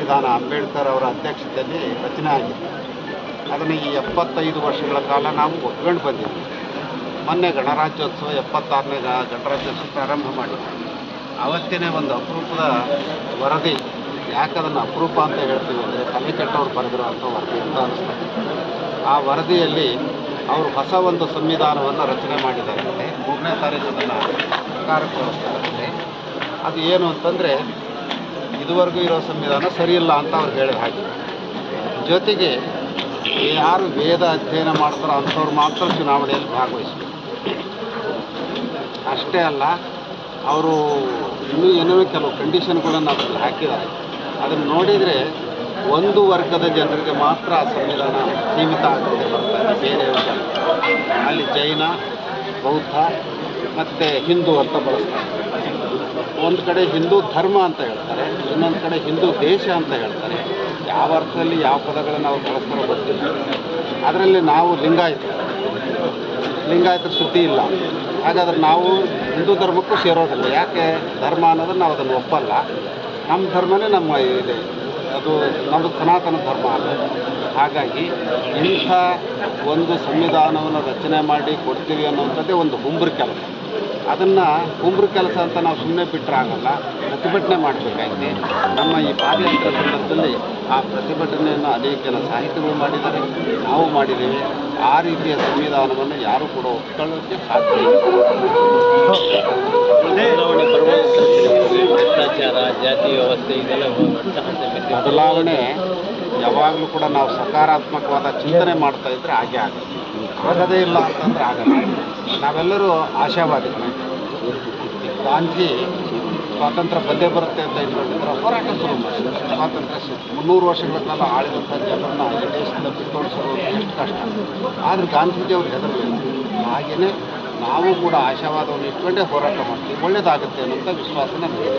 ಸಂವಿಧಾನ ಅಂಬೇಡ್ಕರ್ ಅವರ ಅಧ್ಯಕ್ಷತೆಯಲ್ಲಿ ರಚನೆ ಆಗಿದೆ. ಅದನ್ನು ಈ ಎಪ್ಪತ್ತೈದು ವರ್ಷಗಳ ಕಾಲ ನಾವು ಒಪ್ಕೊಂಡು ಬಂದಿದ್ದೀವಿ. ಮೊನ್ನೆ ಗಣರಾಜ್ಯೋತ್ಸವ ಎಪ್ಪತ್ತಾರನೇ ಗಣರಾಜ್ಯೋತ್ಸವ ಪ್ರಾರಂಭ ಮಾಡಿದ್ವಿ. ಅವತ್ತೇ ಒಂದು ಅಪರೂಪದ ವರದಿ. ಯಾಕದನ್ನು ಅಪರೂಪ ಅಂತ ಹೇಳ್ತೀವಿ ಅಂದರೆ ತಲೆ ಕೆಟ್ಟವ್ರು ಬರೆದಿರುವಂಥ ವರದಿ ಅಂತ ಅನಿಸ್ತದೆ. ಆ ವರದಿಯಲ್ಲಿ ಅವರು ಹೊಸ ಒಂದು ಸಂವಿಧಾನವನ್ನು ರಚನೆ ಮಾಡಿದ್ದಾರೆ. ಮೂರನೇ ತಾರೀಕು ಅದನ್ನು ಸರ್ಕಾರಕ್ಕೆ ಅದು ಏನು ಅಂತಂದರೆ ಇದುವರೆಗೂ ಇರೋ ಸಂವಿಧಾನ ಸರಿಯಿಲ್ಲ ಅಂತ ಅವ್ರು ಹೇಳಿದ ಹಾಗೆ. ಜೊತೆಗೆ ಯಾರು ವೇದ ಅಧ್ಯಯನ ಮಾಡ್ತಾರೋ ಅಂಥವ್ರು ಮಾತ್ರ ಚುನಾವಣೆಯಲ್ಲಿ ಭಾಗವಹಿಸಬೇಕು. ಅಷ್ಟೇ ಅಲ್ಲ, ಅವರು ಇನ್ನೂ ಏನೋ ಕೆಲವು ಕಂಡೀಷನ್ಗಳನ್ನು ಅದರಲ್ಲಿ ಹಾಕಿದ್ದಾರೆ. ಅದನ್ನು ನೋಡಿದರೆ ಒಂದು ವರ್ಗದ ಜನರಿಗೆ ಮಾತ್ರ ಆ ಸಂವಿಧಾನ ಸೀಮಿತ ಆಗುತ್ತೆ ಬರ್ತಾರೆ ಬೇರೆ ಅಲ್ಲಿ ಜೈನ, ಬೌದ್ಧ ಮತ್ತು ಹಿಂದೂ ಅಂತ ಬಳಸ್ತಾರೆ. ಒಂದು ಕಡೆ ಹಿಂದೂ ಧರ್ಮ ಅಂತ ಹೇಳ್ತಾರೆ, ಇನ್ನೊಂದು ಕಡೆ ಹಿಂದೂ ದೇಶ ಅಂತ ಹೇಳ್ತಾರೆ. ಯಾವ ಅರ್ಥದಲ್ಲಿ ಯಾವ ಪದಗಳನ್ನು ಅವ್ರು ಬಳಸ್ತಾರೋ ಬರ್ತೀವಿ ಅದರಲ್ಲಿ ನಾವು ಲಿಂಗಾಯತ. ಲಿಂಗಾಯತರ ಸುದ್ದಿ ಇಲ್ಲ. ಹಾಗಾದ್ರೆ ನಾವು ಹಿಂದೂ ಧರ್ಮಕ್ಕೂ ಸೇರೋದಿಲ್ಲ. ಯಾಕೆ? ಧರ್ಮ ಅನ್ನೋದನ್ನು ನಾವು ಅದನ್ನು ಒಪ್ಪಲ್ಲ. ನಮ್ಮ ಧರ್ಮನೇ ನಮ್ಮ ಇದೆ. ಅದು ನಮ್ಮದು ಸನಾತನ ಧರ್ಮ ಅಲ್ಲ. ಹಾಗಾಗಿ ಇಂಥ ಒಂದು ಸಂವಿಧಾನವನ್ನು ರಚನೆ ಮಾಡಿ ಕೊಡ್ತೀವಿ ಅನ್ನುವಂಥದ್ದೇ ಒಂದು ಹುಂಬ್ರ ಕೆಲಸ. ಅದನ್ನು ಕುಂಬ್ರ ಕೆಲಸ ಅಂತ ನಾವು ಸುಮ್ಮನೆ ಬಿಟ್ಟರೆ ಆಗಲ್ಲ. ಪ್ರತಿಭಟನೆ ಮಾಡಬೇಕಾಗಿದೆ ನಮ್ಮ ಈ ಪಾದಯಾತ್ರೆ ಸಂದರ್ಭದಲ್ಲಿ ಆ ಪ್ರತಿಭಟನೆಯನ್ನು ಅನೇಕ ಜನ ಸಾಹಿತಿಗಳು ಮಾಡಿದ್ದಾರೆ. ನಾವು ಮಾಡಿದ್ದೇವೆ. ಆ ರೀತಿಯ ಸಂವಿಧಾನವನ್ನು ಯಾರೂ ಕೂಡ ಒಪ್ಕೊಳ್ಳೋಕ್ಕೆ ಸಾಧ್ಯ ಭ್ರಷ್ಟಾಚಾರ ಜಾತಿ ವ್ಯವಸ್ಥೆ ಇದೆಲ್ಲ ಬದಲಾವಣೆ ಯಾವಾಗಲೂ ಕೂಡ ನಾವು ಸಕಾರಾತ್ಮಕವಾದ ಚಿಂತನೆ ಮಾಡ್ತಾ ಇದ್ದರೆ ಹಾಗೆ ಆಗುತ್ತೆ. ಆಗದೇ ಇಲ್ಲ ಅಂತಂದ್ರೆ ಆಗಲ್ಲ. ನಾವೆಲ್ಲರೂ ಆಶಾವಾದಿಗಳು. ಗಾಂಧಿ ಸ್ವಾತಂತ್ರ್ಯ ಬಂದೇ ಬರುತ್ತೆ ಅಂತ ಇಟ್ಕೊಂಡಿದ್ರೆ ಹೋರಾಟ ಶುರು ಮಾಡಿದ್ರು ಸ್ವಾತಂತ್ರ್ಯ ಮುನ್ನೂರು ವರ್ಷಗಳ ಕಾಲ ಆಳಿದಂಥ ಜನರನ್ನ ಈ ದೇಶದಿಂದ ಬಿಟ್ಟೋಡಿಸೋದು ಎಷ್ಟು ಕಷ್ಟ. ಆದರೆ ಗಾಂಧೀಜಿ ಅವ್ರು ಹೆದರಲಿಲ್ಲ ಹಾಗೆಯೇ ನಾವು ಕೂಡ ಆಶಾವಾದವನ್ನು ಇಟ್ಕೊಂಡೇ ಹೋರಾಟ ಮಾಡ್ತೀವಿ. ಒಳ್ಳೇದಾಗುತ್ತೆ ಅನ್ನೋಂಥ ವಿಶ್ವಾಸ ನಮಗೆ.